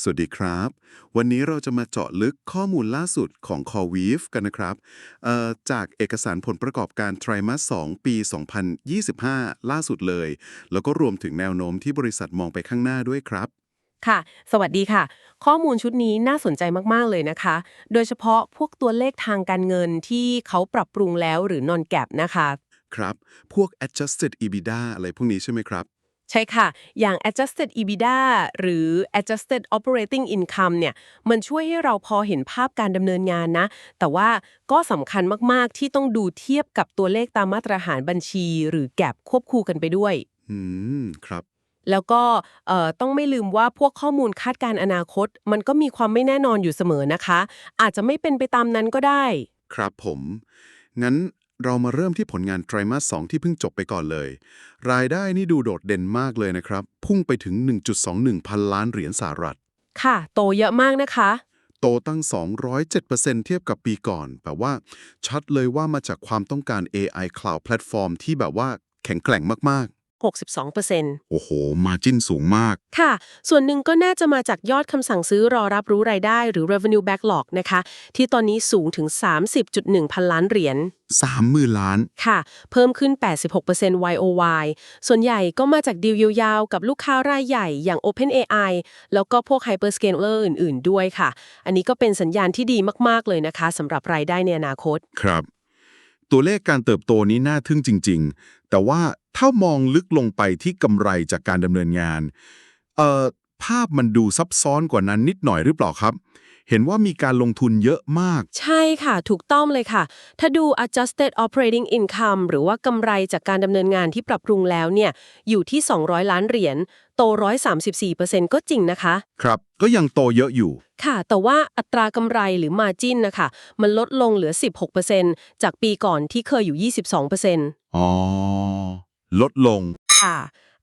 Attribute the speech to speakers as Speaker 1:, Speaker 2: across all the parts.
Speaker 1: สวัสดีครับ วันนี้เราจะมาเจาะลึกข้อมูลล่าสุดของ c o r v i v กันนะครับเอ่อจากเอกสารผลประกอบการไตรมาส 2 ปี 2025 ล่าสุดเลย แล้วก็รวมถึงแนวโน้มที่บริษัทมองไปข้างหน้าด้วยครับ
Speaker 2: ค่ะ สวัสดีค่ะ ข้อมูลชุดนี้น่าสนใจมาก ๆ เลยนะคะ โดยเฉพาะพวกตัวเลขทางการเงินที่เขาปรับปรุงแล้วหรือนอนแก p นะคะ
Speaker 1: ครับ พวก adjusted EBITDA อะไรพวกนี้ใช่ไหมครับ
Speaker 2: ใช่ค่ะ อย่าง adjusted EBITDA หรือ adjusted operating income เนี่ย มันช่วยให้เราพอเห็นภาพการดำเนินงานนะ แต่ว่าก็สำคัญมาก ๆ ที่ต้องดูเทียบกับตัวเลขตามมาตรฐานบัญชี หรือแก p ควบคู่กันไปด้วย
Speaker 1: อืม ครับ
Speaker 2: แล้วก็เอ่อต้องไม่ลืมว่าพวกข้อมูลคาดการณ์อนาคต มันก็มีความไม่แน่นอนอยู่เสมอนะคะ อาจจะไม่เป็นไปตามนั้นก็ได้
Speaker 1: ครับผม งั้น เรามาเริ่มที่ผลงานไตรมาส 2 ที่เพิ่งจบไปก่อนเลย รายได้นี่ดูโดดเด่นมากเลยนะครับ พุ่งไปถึง 1.21 พันล้านเหรียญสหรัฐ
Speaker 2: ค่ะ โตเยอะมากนะคะ
Speaker 1: โตตั้ง 207%เทียบกับปีก่อน แปลว่า ชัดเลยว่ามาจากความต้องการ AI Cloud Platform ที่แบบว่าแข็งแกร่งมาก
Speaker 2: 62%
Speaker 1: ๆโอ้โห มาจิ้นสูงมาก
Speaker 2: ค่ะ ส่วนหนึ่งก็น่าจะมาจากยอดคำสั่งซื้อรอรับรู้รายได้หรือ revenue backlog นะคะ ที่ตอนนี้สูงถึง 30.1 พันล้านเหรียญ
Speaker 1: 30,000ล้าน
Speaker 2: ค่ะ เพิ่มขึ้น 86% YOY ส่วนใหญ่ก็มาจากดีลยาวๆ กับลูกค้ารายใหญ่อย่าง OpenAI แล้วก็พวก hyperscaler อื่นๆ ด้วยค่ะ อันนี้ก็เป็นสัญญาณที่ดีมากๆ เลยนะคะสำหรับรายได้ในอนาคต
Speaker 1: ครับ ตัวเลขการเติบโตนี้น่าทึ่งจริง ๆ แต่ว่าถ้ามองลึกลงไปที่กำไรจากการดำเนินงาน เอ่อ ภาพมันดูซับซ้อนกว่านั้นนิดหน่อยหรือเปล่าครับ เห็นว่ามีการลงทุนเยอะมาก
Speaker 2: ใช่ค่ะ ถูกต้องเลยค่ะ ถ้าดู adjusted operating income หรือว่ากำไรจากการดำเนินงานที่ปรับปรุงแล้วเนี่ยอยู่ที่ 200 ล้านเหรียญโต 134%ก็จริงนะคะ
Speaker 1: ครับ ก็ยังโตเยอะอยู่
Speaker 2: ค่ะ แต่ว่าอัตรากำไรหรือ margin นะคะ มันลดลงเหลือ 16%จากปีก่อนที่เคยอยู่ 22%
Speaker 1: อ๋อ ลดลง
Speaker 2: ค่ะ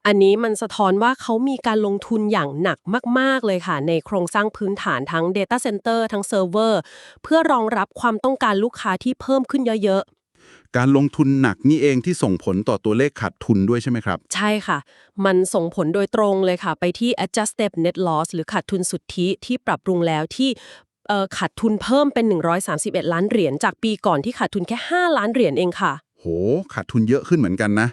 Speaker 2: อันนี้มันสะท้อนว่าเขามีการลงทุนอย่างหนักมาก ๆ เลยค่ะ ในโครงสร้างพื้นฐานทั้ง Data Center ทั้งเซิร์ฟเวอร์เพื่อรองรับความต้องการลูกค้าที่เพิ่มขึ้นเยอะ
Speaker 1: การลงทุนหนักนี่เองที่ส่งผลต่อตัวเลขขาดทุนด้วยใช่ไหมครับ
Speaker 2: ๆใช่ค่ะ มันส่งผลโดยตรงเลยค่ะ ไปที่ adjusted net loss หรือขาดทุนสุทธิที่ปรับปรุงแล้วที่เอ่อขาดทุนเพิ่มเป็น 131 ล้านเหรียญจากปีก่อนที่ขาดทุนแค่ 5 ล้านเหรียญเองค่ะ
Speaker 1: โห ขาดทุนเยอะขึ้นเหมือนกันนะ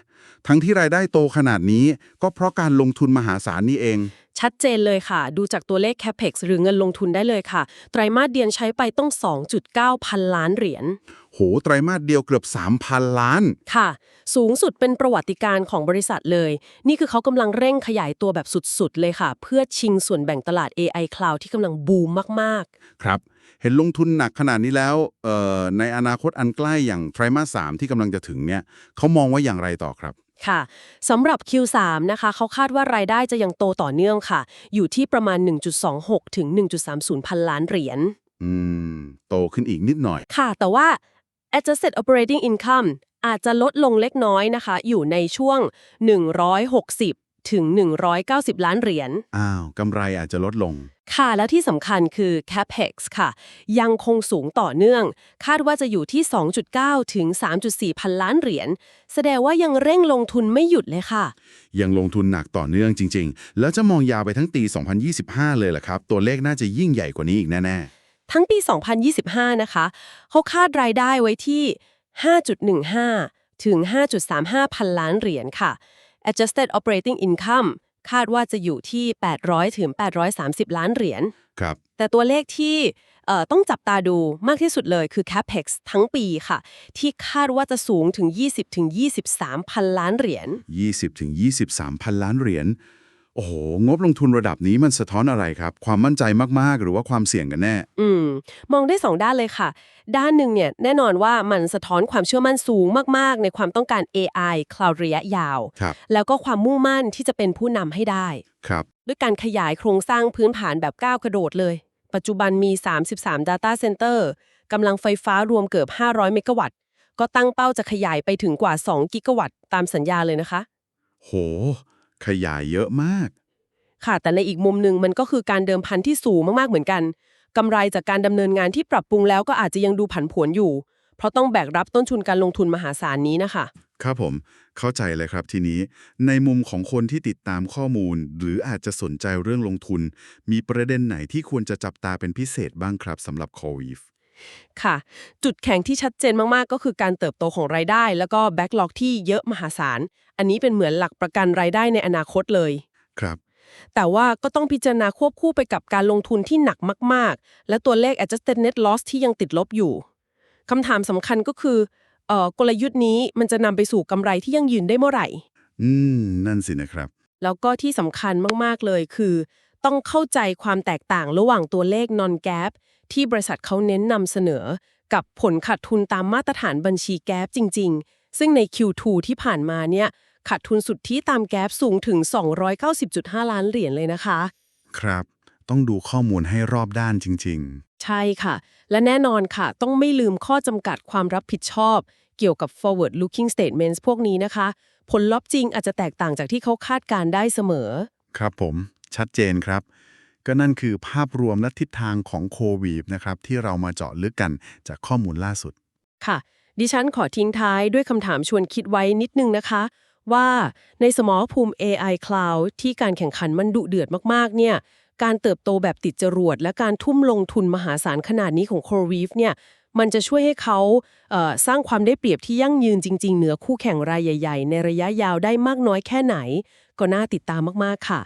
Speaker 1: ทั้งที่รายได้โตขนาดนี้ก็เพราะการลงทุนมหาศาลนี่เอง
Speaker 2: ชัดเจนเลยค่ะ ดูจากตัวเลข capex หรือเงินลงทุนได้เลยค่ะ ไตรมาสเดียนใช้ไปต้อง 2.9 พันล้านเหรียญ
Speaker 1: โห ไตรมาสเดียวเกือบ 3,000 ล้าน
Speaker 2: ค่ะ สูงสุดเป็นประวัติการณ์ของบริษัทเลย นี่คือเขากำลังเร่งขยายตัวแบบสุดๆ เลยค่ะ เพื่อชิงส่วนแบ่งตลาด AI Cloud ที่กำลังบูมมาก
Speaker 1: ครับ เห็นลงทุนหนักขนาดนี้แล้วเอ่อในอนาคตอันใกล้อย่างไตรมาส3ที่กำลังจะถึงเนี่ยเขามองว่าอย่างไรต่อครับ
Speaker 2: ๆ ค่ะสำหรับ Q3 นะคะเขาคาดว่ารายได้จะยังโตต่อเนื่องค่ะ อยู่ที่ประมาณ 1.26 ถึง 1.30 พันล้านเหรียญ
Speaker 1: อืม โตขึ้นอีกนิดหน่อย
Speaker 2: ค่ะ แต่ว่า adjusted operating income อาจจะลดลงเล็กน้อยนะคะ อยู่ในช่วง 160 ถึง 190 ล้านเหรียญ
Speaker 1: อ้าวกำไรอาจจะลดลง
Speaker 2: ค่ะ แล้วที่สำคัญคือ capex ค่ะ ยังคงสูงต่อเนื่อง คาดว่าจะอยู่ที่ 2.9 ถึง 3.4 พันล้านเหรียญ แสดงว่ายังเร่งลงทุนไม่หยุดเลยค่ะ
Speaker 1: ยังลงทุนหนักต่อเนื่องจริง ๆ แล้วจะมองยาวไปทั้งปี 2025 เลยเหรอครับ ตัวเลขน่าจะยิ่งใหญ่กว่านี้อีกแน่
Speaker 2: ทั้งปี 2025 นะคะ เขาคาดรายได้ไว้ที่ 5.15 ถึง 5.35 พันล้านเหรียญค่ะ adjusted operating income คาดว่าจะอยู่ที่ 800 ถึง 830 ล้านเหรียญ
Speaker 1: ๆครับ
Speaker 2: แต่ตัวเลขที่เอ่อต้องจับตาดูมากที่สุดเลยคือ capex ทั้งปีค่ะ ที่คาดว่าจะสูงถึง 20 ถึง 23 พันล้านเหรียญ
Speaker 1: 20 ถึง 23 พันล้านเหรียญ โอ้โห งบลงทุนระดับนี้มันสะท้อนอะไรครับ ความมั่นใจมาก ๆ หรือว่าความเสี่ยงกันแน่
Speaker 2: อืม มองได้สองด้านเลยค่ะ ด้านหนึ่งเนี่ยแน่นอนว่ามันสะท้อนความเชื่อมั่นสูงมาก ๆ ในความต้องการ AI คลาวระยะยาว
Speaker 1: ครับ
Speaker 2: แล้วก็ความมุ่งมั่นที่จะเป็นผู้นำให้ได้
Speaker 1: ครับ
Speaker 2: ด้วยการขยายโครงสร้างพื้นฐานแบบก้าวกระโดดเลย ปัจจุบันมี 33 Data Center กำลังไฟฟ้ารวมเกือบ 500 เมกะวัตต์ ก็ตั้งเป้าจะขยายไปถึงกว่า 2 กิกะวัตต์ตามสัญญาเลยนะคะ
Speaker 1: โห ขยายเยอะมาก
Speaker 2: ค่ะแต่ในอีกมุมหนึ่งมันก็คือการเดิมพันที่สูงมากๆเหมือนกันกำไรจากการดำเนินงานที่ปรับปรุงแล้วก็อาจจะยังดูผันผวนอยู่ เพราะต้องแบกรับต้นทุนการลงทุนมหาศาลนี้นะคะ
Speaker 1: ครับผมเข้าใจเลยครับทีนี้ ในมุมของคนที่ติดตามข้อมูล หรืออาจจะสนใจเรื่องลงทุน มีประเด็นไหนที่ควรจะจับตาเป็นพิเศษบ้างครับสำหรับ Core Weave
Speaker 2: ค่ะ จุดแข็งที่ชัดเจนมากๆ ก็คือการเติบโตของรายได้ แล้วก็แบ็กลอกที่เยอะมหาศาล อันนี้เป็นเหมือนหลักประกันรายได้ในอนาคตเลย
Speaker 1: ครับ
Speaker 2: แต่ว่าก็ต้องพิจารณาควบคู่ไปกับการลงทุนที่หนักมาก ๆ และตัวเลข adjusted net loss ที่ยังติดลบอยู่คำถามสำคัญก็คือเอ่อกลยุทธ์นี้มันจะนำไปสู่กำไรที่ยั่งยืนได้เมื่อไหร่
Speaker 1: อืม นั่นสินะครับ
Speaker 2: แล้วก็ที่สำคัญมากๆเลยคือ ต้องเข้าใจความแตกต่างระหว่างตัวเลข non gap ที่บริษัทเขาเน้นนำเสนอ กับผลขาดทุนตามมาตรฐานบัญชี gap จริง ๆ ซึ่งใน Q2 ที่ผ่านมาเนี่ยขาดทุนสุดที่ตาม gap สูงถึง 290.5 ล้านเหรียญเลยนะคะ
Speaker 1: ครับ ต้องดูข้อมูลให้รอบด้านจริง
Speaker 2: ใช่ค่ะ และแน่นอนค่ะ ต้องไม่ลืมข้อจำกัดความรับผิดชอบ เกี่ยวกับ forward looking statements พวกนี้นะคะ ผลลัพธ์จริงอาจจะแตกต่างจากที่เขาคาดการณ์ได้เสมอ
Speaker 1: ๆครับผม ชัดเจนครับ ก็นั่นคือภาพรวมและทิศทางของโควีฟนะครับที่เรามาเจาะลึกกันจากข้อมูลล่าสุด
Speaker 2: ค่ะ ดิฉันขอทิ้งท้ายด้วยคำถามชวนคิดไว้นิดนึงนะคะ ว่าในสมรภูมิ AI Cloud ที่การแข่งขันมันดุเดือดมากๆ เนี่ย การเติบโตแบบติดจรวด และการทุ่มลงทุนมหาศาลขนาดนี้ของ c o r e v e เนี่ยมันจะช่วยให้เขาเสร้างความได้เปรียบที่ยั่งยืนจริง ๆ เหนือคู่แข่งรายใหญ่ ๆ ในระยะยาวได้มากน้อยแค่ไหน ก็น่าติดตามมากๆค่ะ